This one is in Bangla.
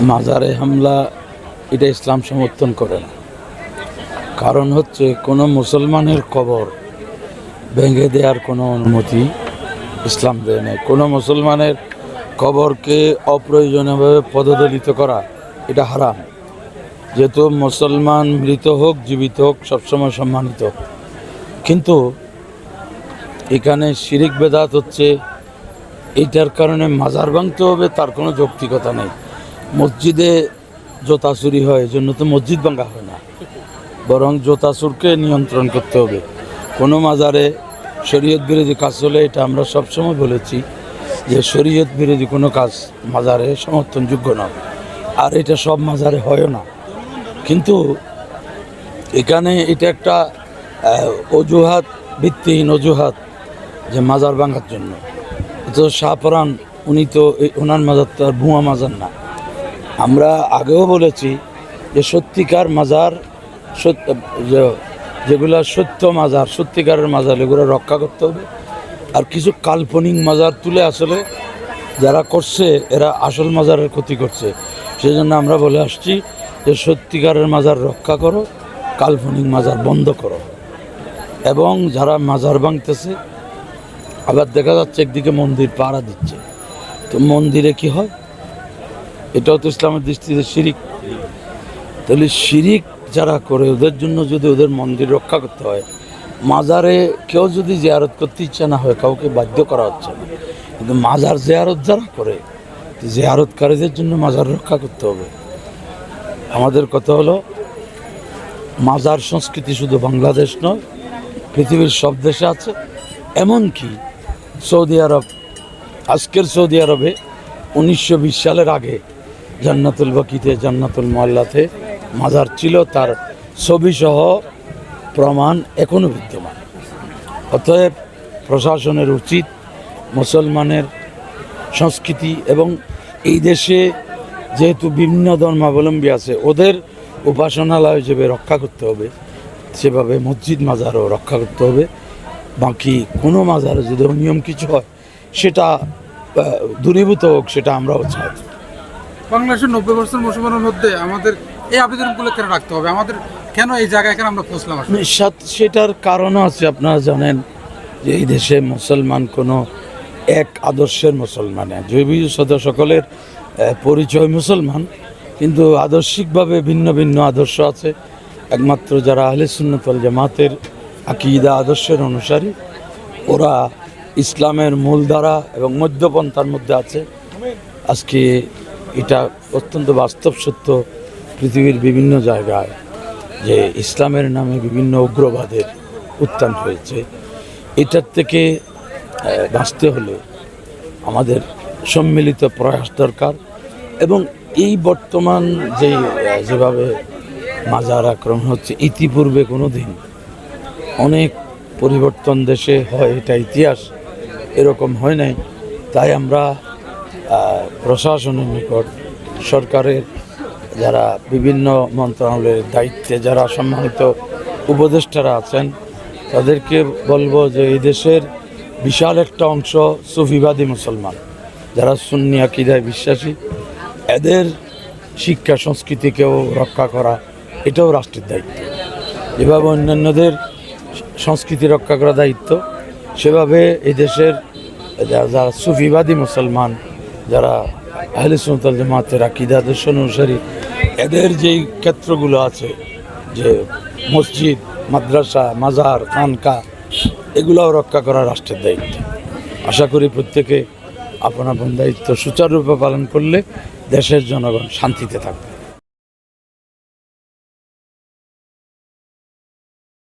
মাজারে হামলা, এটা ইসলাম সমর্থন করে না। কারণ হচ্ছে, কোনো মুসলমানের কবর ভেঙে দেওয়ার কোনো অনুমতি ইসলাম দেয় নাই। কোনো মুসলমানের কবরকে অপ্রয়োজনীয়ভাবে পদদলিত করা, এটা হারাম। যেহেতু মুসলমান মৃত হোক, জীবিত হোক, সবসময় সম্মানিত। কিন্তু এখানে শিরিক বেদাত হচ্ছে এইটার কারণে মাজার ভাঙতে হবে, তার কোনো যৌক্তিকতা নেই। মসজিদে জোতা চুরি হয় জন্য তো মসজিদ ভাঙা হয় না। বরং জোতা চুরকে নিয়ন্ত্রণ করতে হবে। কোনো মাজারে শরীয়ত বিরোধী কাজ হলে এটা আমরা সবসময় বলেছি যে শরীয়ত বিরোধী কোনো কাজ মাজারে সমর্থনযোগ্য নয়। আর এটা সব মাজারে হয়ও না। কিন্তু এখানে এটা একটা অজুহাত, ভিত্তিহীন অজুহাত যে মাজার ভাঙার জন্য। তো শাহপরান, উনি তো ওনার মাজার তো আর ভুয়া মাজার না। আমরা আগেও বলেছি যে সত্যিকার মাজার যেগুলা সত্য মাজার, সত্যিকারের মাজার, এগুলো রক্ষা করতে হবে। আর কিছু কাল্পনিক মাজার তুলে আসলে যারা করছে, এরা আসল মাজারের ক্ষতি করছে। সেই জন্য আমরা বলে আসছি যে সত্যিকারের মাজার রক্ষা করো, কাল্পনিক মাজার বন্ধ করো। এবং যারা মাজার ভাঙতেছে, আবার দেখা যাচ্ছে একদিকে মন্দির পাড়া দিচ্ছে। তো মন্দিরে কি হয়? এটাও তো ইসলামের দৃষ্টিতে শিরিক। তাহলে শিরিক যারা করে, ওদের জন্য যদি ওদের মন্দির রক্ষা করতে হয়, মাজারে কেউ যদি জেয়ারত করতে ইচ্ছা না হয়, কাউকে বাধ্য করা হচ্ছে না। কিন্তু মাজার জেয়ারত যারা করে জেয়ারতকারীদের জন্য মাজার রক্ষা করতে হবে। আমাদের কথা হলো, মাজার সংস্কৃতি শুধু বাংলাদেশ নয়, পৃথিবীর সব দেশে আছে। এমনকি সৌদি আরব, আজকের সৌদি আরবে উনিশশো বিশ সালের আগে জান্নাতুল বাকিতে, জান্নাতুল মোয়াল্লাতে মাজার ছিল, তার ছবিসহ প্রমাণ এখনও বিদ্যমান। অতএব প্রশাসনের উচিত মুসলমানের সংস্কৃতি এবং এই দেশে যেহেতু বিভিন্ন ধর্মাবলম্বী আছে, ওদের উপাসনালয় হিসেবে রক্ষা করতে হবে। সেভাবে মসজিদ মাজারও রক্ষা করতে হবে। বাকি কোনো মাজারে যদি নিয়ম কিছু হয়, সেটা দূরীভূত হোক, সেটা আমরাও চাই বাংলাদেশের নব্বই বছর মুসলমানের মধ্যে আমাদের এই আবেদনগুলো কেন রাখতে হবে আমাদের কেন এই জায়গায় কেন আমরা পৌঁছলাম? সেটার কারণও আছে, আপনারা জানেন যে এই দেশে মুসলমান কোনো এক আদর্শের মুসলমান না। জৈবিক সদা সকলের পরিচয় মুসলমান, কিন্তু আদর্শিকভাবে ভিন্ন ভিন্ন আদর্শ আছে একমাত্র যারা আহলে সুন্নতল জামাতের আকিদা আদর্শের অনুসারী, ওরা ইসলামের মূলধারা এবং মধ্যপন্থার মধ্যে আছে আজকে এটা অত্যন্ত বাস্তব সত্য, পৃথিবীর বিভিন্ন জায়গায় যে ইসলামের নামে বিভিন্ন উগ্রবাদের উত্থান হয়েছে। এটার থেকে বাঁচতে হলে আমাদের সম্মিলিত প্রয়াস দরকার এবং এই বর্তমান যে যেভাবে মাজার আক্রমণ হচ্ছে, ইতিপূর্বে কোনো দিন অনেক পরিবর্তন দেশে হয়, এটা ইতিহাস এরকম হয় নাই। তাই আমরা প্রশাসনের নিকট, সরকারের যারা বিভিন্ন মন্ত্রণালয়ের দায়িত্বে যারা সম্মানিত উপদেষ্টারা আছেন, তাদেরকে বলব যে এই দেশের বিশাল একটা অংশ সুফিবাদী মুসলমান, যারা সুন্নি আকিদায় বিশ্বাসী, এদের শিক্ষা সংস্কৃতিকেও রক্ষা করা এটাও রাষ্ট্রের দায়িত্ব। যেভাবে অন্যান্যদের সংস্কৃতি রক্ষা করা দায়িত্ব, সেভাবে এই দেশের যা- যারা সুফিবাদী মুসলমান যারা আহলে সুনতাল জামাতের আকিদা আদর্শ অনুসারী, এদের যেই ক্ষেত্রগুলো আছে, যে মসজিদ, মাদ্রাসা, মাজার, খানকা, এগুলাও রক্ষা করা রাষ্ট্রের দায়িত্ব। আশা করি প্রত্যেকে আপন আপন দায়িত্ব সুচারুরূপে পালন করলে দেশের জনগণ শান্তিতে থাকবে।